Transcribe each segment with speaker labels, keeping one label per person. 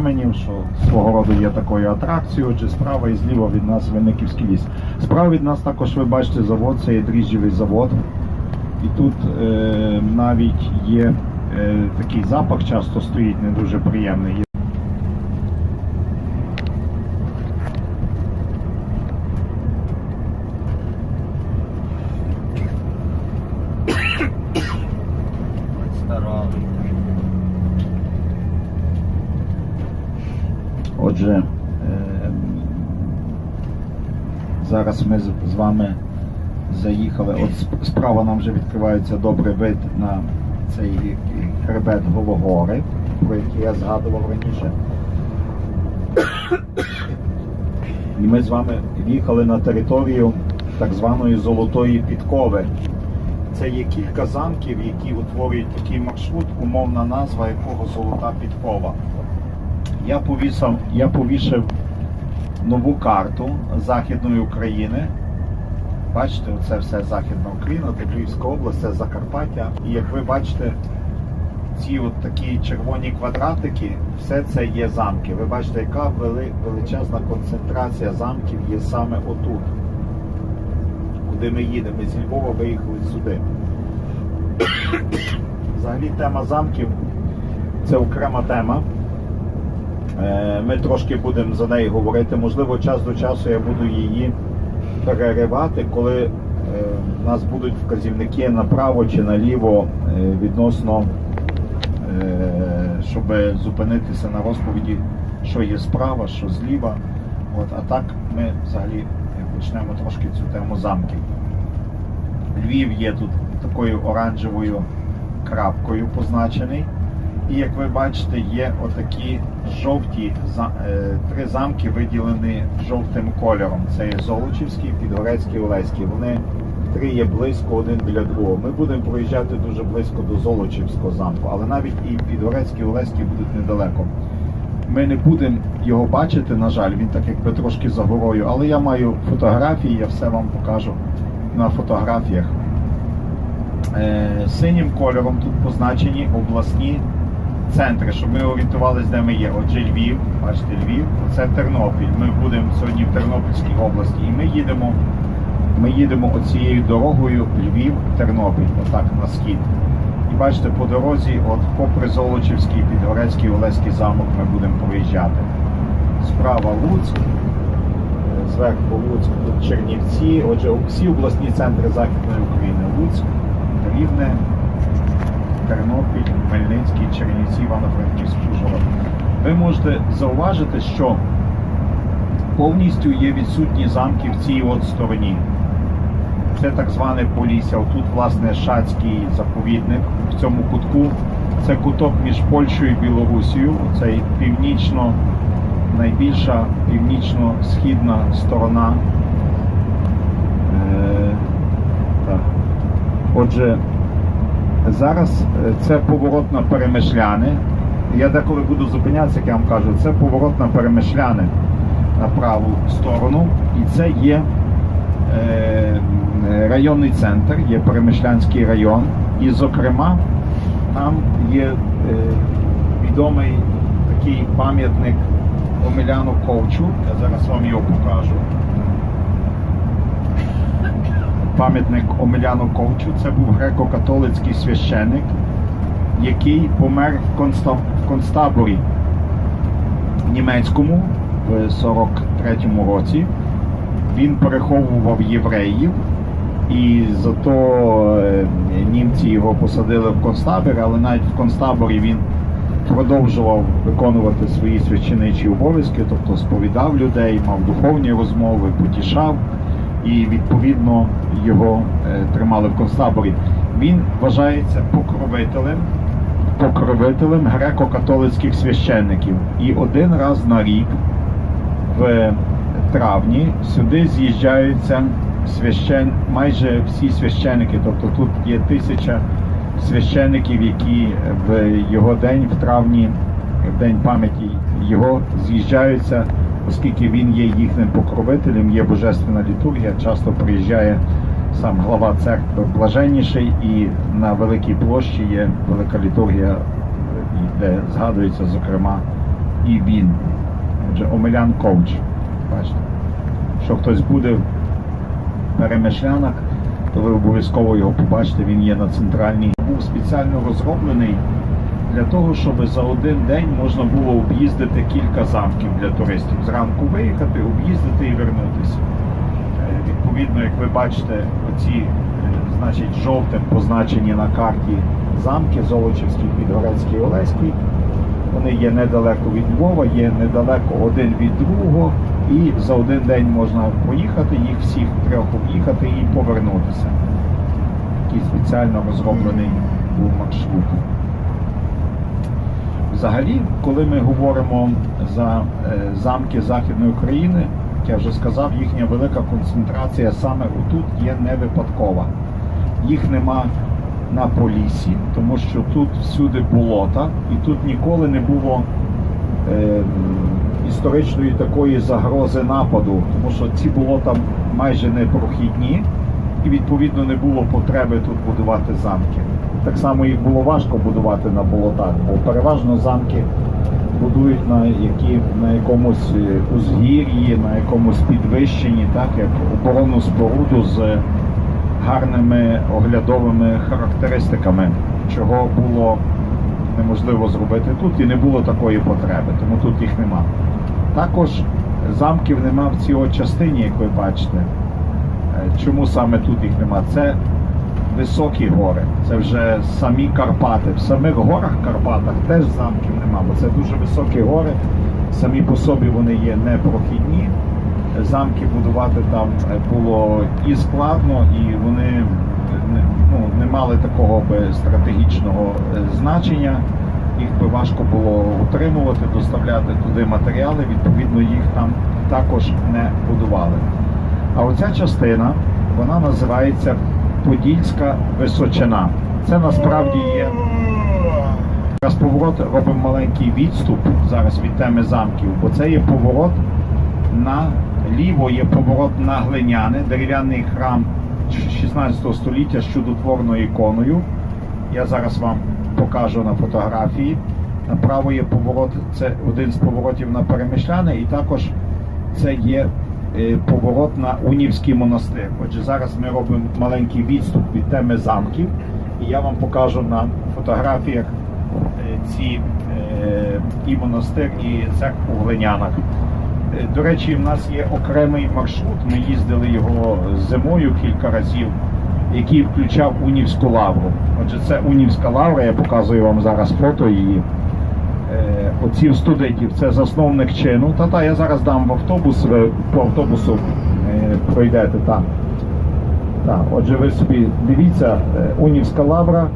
Speaker 1: каменів, що свого роду є такою атракцією. чи справа і зліва від нас Винниківський ліс. Справа від нас також ви бачите завод, це є дріжджєвий завод. І тут е, навіть є е, такий запах, часто стоїть не дуже приємний. Є
Speaker 2: Здоровий.
Speaker 1: Отже, е, зараз ми з вами заїхали. От справа нам вже відкривається добрий вид на цей хребет Гологори, про який я згадував раніше. І ми з вами в'їхали на територію так званої Золотої Підкови. Це є кілька замків, які утворюють такий маршрут, умовна назва якого Золота Підкова. Я повісив, я повішав нову карту Західної України. Бачите, це все Західна Україна, це Львівська область, це Закарпаття. І як ви бачите, ці от такі червоні квадратики, все це є замки. Ви бачите, яка вели, величезна концентрація замків є саме отут, куди ми їдемо. Ми зі Львова виїхали сюди. Взагалі тема замків це окрема тема. Е, Ми трошки будемо за неї говорити. Можливо, час до часу я буду її переривати, коли е, в нас будуть вказівники направо чи наліво е, відносно, щоб зупинитися на розповіді, що є справа, що зліва. От, а так ми взагалі почнемо трошки цю тему замків. Львів є тут такою оранжевою крапкою позначений. І як ви бачите, є отакі жовті е, три замки, виділені жовтим кольором. Це є Золочівський, Підгорецький, Олеський. Вони три є близько один біля другого. Ми будемо проїжджати дуже близько до Золочівського замку, але навіть і Підгорецький, Олеський будуть недалеко. Ми не будемо його бачити, на жаль, він так якби трошки за горою, але я маю фотографії, я все вам покажу на фотографіях. Е, Синім кольором тут позначені обласні центри, щоб ми орієнтувалися, де ми є. Отже, Львів, бачите, Львів, це Тернопіль. Ми будемо сьогодні в Тернопільській області і ми їдемо, ми їдемо оцією дорогою Львів-Тернопіль, отак на схід. І бачите, по дорозі, от попри Золочівський, Підгорецький, Олеський замок ми будемо проїжджати. Справа Луцьк, е, зверху Луцьк, тут Чернівці. Отже, всі обласні центри Західної України. Луцьк, Рівне, Тернопіль, Хмельницький, Чернівці, Івано-Франківськ, Ужгород. Ви можете зауважити, що повністю є відсутні замки в цій от стороні. Це так зване Полісся. Тут, власне, Шацький заповідник в цьому кутку. Це куток між Польщею і Білорусією. Цей північно, найбільша північно-східна сторона. Е. Отже, Зараз е, це поворот на перемишляни. Я деколи буду зупинятися, як я вам кажу, це поворот на перемишляни на праву сторону. І це є е, районний центр, є Перемишлянський район. І, зокрема, там є е, відомий такий пам'ятник Омеляну Ковчу. Я зараз вам його покажу пам'ятник Омеляну Ковчу. Це був греко-католицький священник, який помер в, конста... в концтаборі німецькому в 43-му році. Він переховував євреїв, і зато е, німці його посадили в концтабір, але навіть в концтаборі він продовжував виконувати свої священичі обов'язки, тобто сповідав людей, мав духовні розмови, потішав і відповідно його е, тримали в концтаборі. Він вважається покровителем, покровителем греко-католицьких священників. І один раз на рік в травні сюди з'їжджаються священ... майже всі священики, тобто тут є тисяча священиків, які в його день, в травні, в день пам'яті його з'їжджаються, оскільки він є їхнім покровителем, є божественна літургія, часто приїжджає сам глава церкви блаженніший, і на великій площі є велика літургія, де згадується, зокрема, і він. Отже, Омелян коуч. Бачите. Якщо хтось буде в перемишлянах, то ви обов'язково його побачите, він є на центральній. Був спеціально розроблений для того, щоб за один день можна було об'їздити кілька замків для туристів. Зранку виїхати, об'їздити і вернутися. Е, Відповідно, як ви бачите, оці е, значить жовтим позначені на карті замки Золочівський, Підгорецький, Олеський. Вони є недалеко від Львова, є недалеко один від другого, і за один день можна поїхати, їх всіх трьох об'їхати і повернутися. Такий спеціально розроблений був маршрут. Взагалі, коли ми говоримо за е, замки Західної України, як я вже сказав, їхня велика концентрація саме отут є не випадкова. Їх нема на Поліссі, тому що тут всюди болота, і тут ніколи не було е, історичної такої загрози нападу, тому що ці болота майже не прохідні, і відповідно не було потреби тут будувати замки. Так само їх було важко будувати на болотах, бо переважно замки будують на які на якомусь е, узгір'ї, на якомусь підвищенні, так як оборонну споруду з гарними оглядовими характеристиками, чого було неможливо зробити тут і не було такої потреби, тому тут їх нема. Також замків нема в цій частині, як ви бачите. Е, Чому саме тут їх нема? Це високі гори, це вже самі Карпати. В самих горах Карпатах теж замків нема, бо це дуже високі гори. Самі по собі вони є непрохідні. Замки будувати там е, було і складно, і вони ну, не мали такого би стратегічного е, значення. Їх би важко було утримувати, доставляти туди матеріали, відповідно, їх там також не будували. А оця частина, вона називається Подільська Височина. Це насправді є. Зараз поворот робимо маленький відступ зараз від теми замків, бо це є поворот на ліво, є поворот на глиняне, дерев'яний храм 16 століття з чудотворною іконою. Я зараз вам покажу на фотографії. Направо є поворот, це один з поворотів на перемишляне, і також це є поворот на Унівський монастир. Отже, зараз ми робимо маленький відступ від теми замків, і я вам покажу на фотографіях е, ці е, і монастир, і церкву в Глинянах. Е, До речі, в нас є окремий маршрут. Ми їздили його зимою кілька разів, який включав Унівську лавру. Отже, це Унівська лавра, я показую вам зараз фото її. Е, Оці студентів, це засновник чину. Та-та, я зараз дам в автобус, ви по автобусу е, пройдете там. Так, отже, ви собі дивіться, е, Унівська лавра.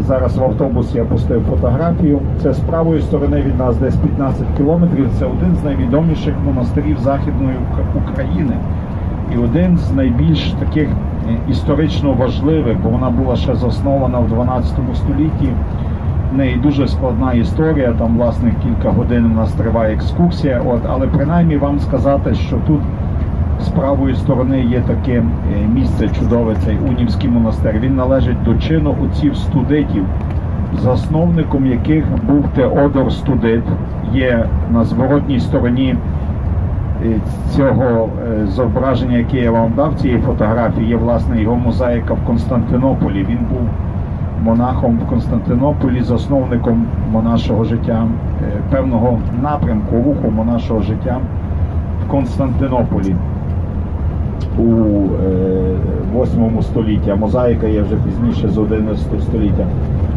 Speaker 1: Зараз в автобус я пустив фотографію. Це з правої сторони від нас десь 15 кілометрів. Це один з найвідоміших монастирів Західної України і один з найбільш таких історично важливих, бо вона була ще заснована в 12 столітті. В неї дуже складна історія. Там, власне, кілька годин у нас триває екскурсія. От, але принаймні вам сказати, що тут з правої сторони є таке е, місце чудове, цей Унівський монастир. Він належить до чину отців студитів, засновником яких був Теодор Студит. Є на зворотній стороні е, цього е, зображення, яке я вам дав, цієї фотографії, є власне його мозаїка в Константинополі. Він був монахом в Константинополі, засновником монашого життя, е, певного напрямку руху монашого життя в Константинополі у е, 8 столітті, мозаїка є вже пізніше з 11 століття.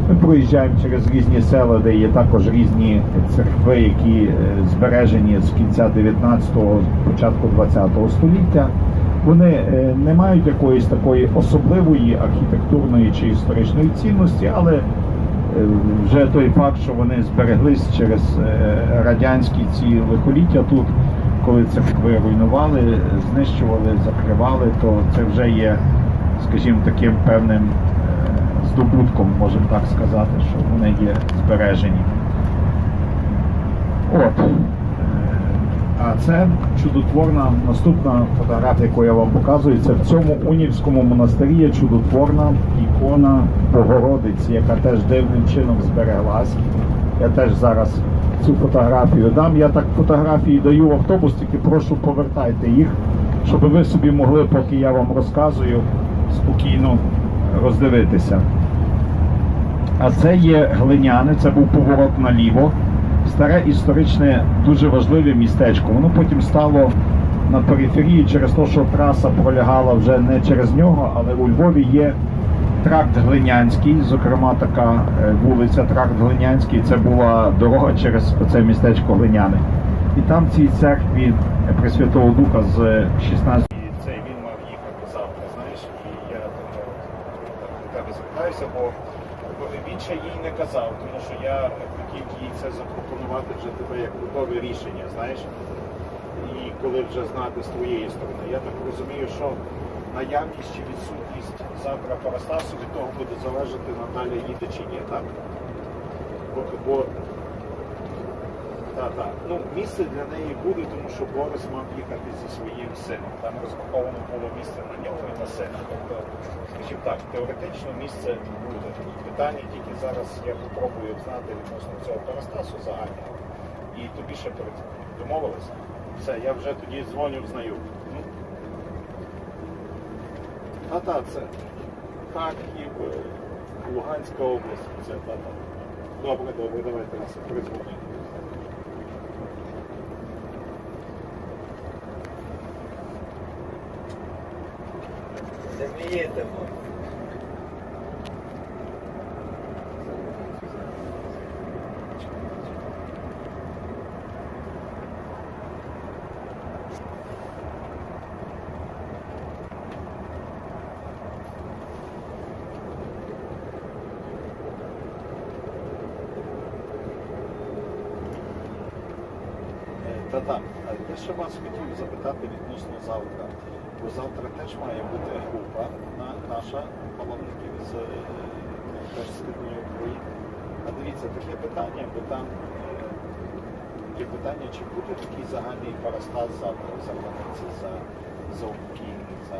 Speaker 1: Ми проїжджаємо через різні села, де є також різні церкви, які е, збережені з кінця 19-го, початку 20-го століття. Вони е, не мають якоїсь такої особливої архітектурної чи історичної цінності, але е, вже той факт, що вони збереглись через е, радянські ці лихоліття тут, коли церкви руйнували, знищували, закривали, то це вже є, скажімо, таким певним здобутком, можемо так сказати, що вони є збережені. От. А це чудотворна наступна фотографія, яку я вам показую. Це в цьому унівському монастирі є чудотворна ікона Богородиці, яка теж дивним чином збереглась. Я теж зараз цю фотографію. Дам я так фотографії даю в автобус, тільки прошу повертайте їх, щоб ви собі могли, поки я вам розказую, спокійно роздивитися. А це є глиняне, це був поворот наліво. Старе історичне, дуже важливе містечко. Воно потім стало на периферії через те, що траса пролягала вже не через нього, але у Львові є тракт Глинянський, зокрема така е, вулиця Тракт Глинянський. Це була дорога через це містечко Глиняне. І там в цій церкві Пресвятого Духа з 16 цей він мав їхати завтра, знаєш, і я до тебе звертаюся, бо він ще їй не казав, тому що я хотів їй це запропонувати вже тебе як готове рішення, знаєш. І коли вже знати з твоєї сторони. Я так розумію, що наявність чи відсутність завтра Парастасу від того буде залежати Наталя їде чи ні, так? Бо, бо та, та. Ну, місце для неї буде, тому що Борис мав їхати зі своїм сином. Там розраховано було місце на нього і на сина. Тобто, скажімо так, теоретично місце буде. Питання тільки зараз я попробую знати відносно цього Парастасу загального. І тобі ще перед домовилися. Все, я вже тоді дзвоню, взнаю. Ну. Та-та, це Харків, Луганська область. Це та-та. Добре, добре, давайте нас призвонимо.
Speaker 2: Бо.
Speaker 1: Е, Та так, а я ще вас хотів запитати відносно завтра. Бо завтра теж має бути група на- наша паломників з е, теж Східної України. А дивіться, таке питання, бо там е, таке питання, чи буде такий загальний парастат завтра за границі, за, за за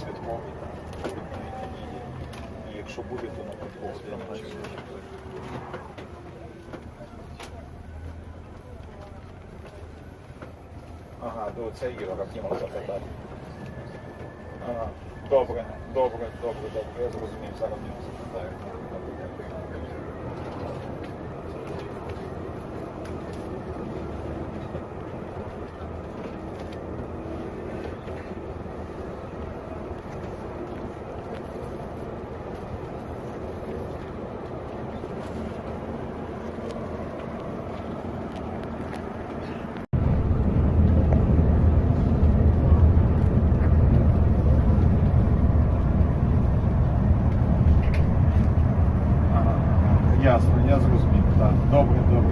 Speaker 1: святковий там. І якщо буде, то на підході. Ага, до це Ігор хотів запитати. Ага, добре, добре, добре, добре. Я зрозумів, зараз нього запитаю. Ага, ясно, я зрозумів. Так. Добре, добре,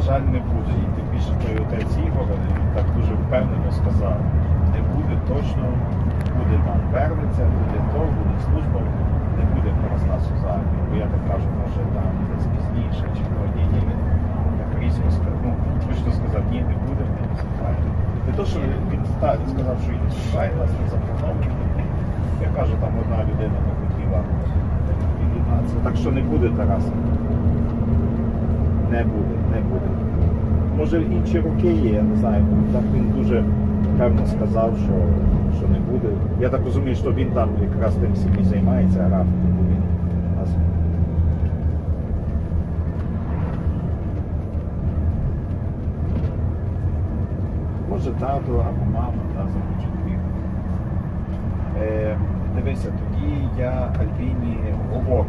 Speaker 1: жаль, не буде. І тим більше той отець Ігор, він так дуже впевнено сказав. Не буде точно, буде там вернеться, буде то, буде служба, не буде Парастасу Загальний. Бо я так кажу, може там десь пізніше, чи ні, ні, він так різко сказав. Ну, точно сказав, ні, не буде, не виступає. Не то, що він так, сказав, що він виступає, нас не заплановано. Я кажу, там одна людина не хотіла. Так що не буде Тараса. Не буде, не буде. Може інші роки є, я не знаю. Так він дуже певно сказав, що, що не буде. Я так розумію, що він там якраз тим всім і займається графіком, бо він у. Може тато або мама та захочуть їхати. Е, дивися, тоді я Альбіні говорю.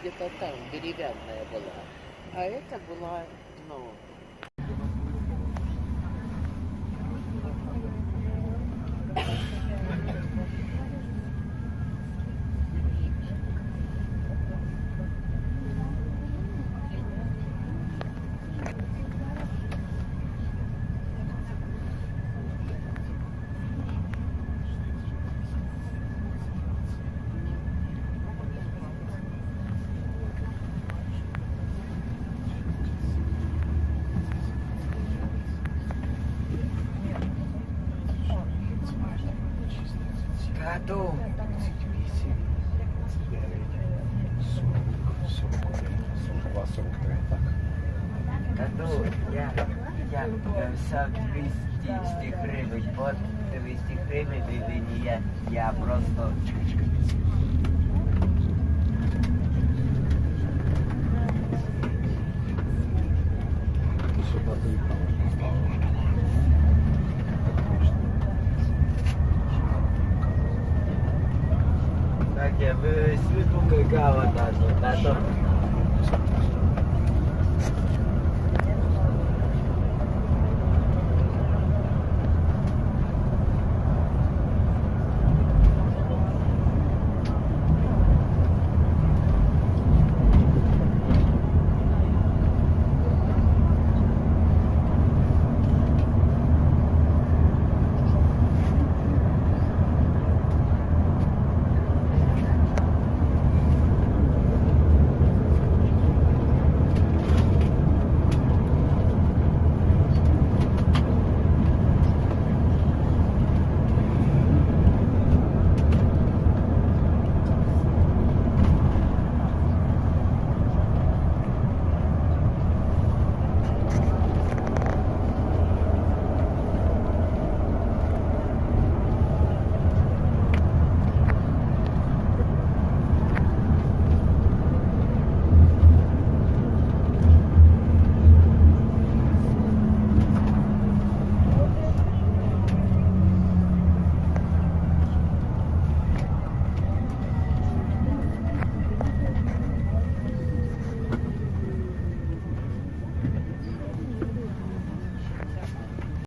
Speaker 3: где-то там, деревянная была. А это была,
Speaker 2: Тату. Я, я, я взяв 200 гривень. От 200 гривень ви мені я, я просто...
Speaker 1: Сюди поїхали.
Speaker 2: Так, я ви світло какава, тато. Тато.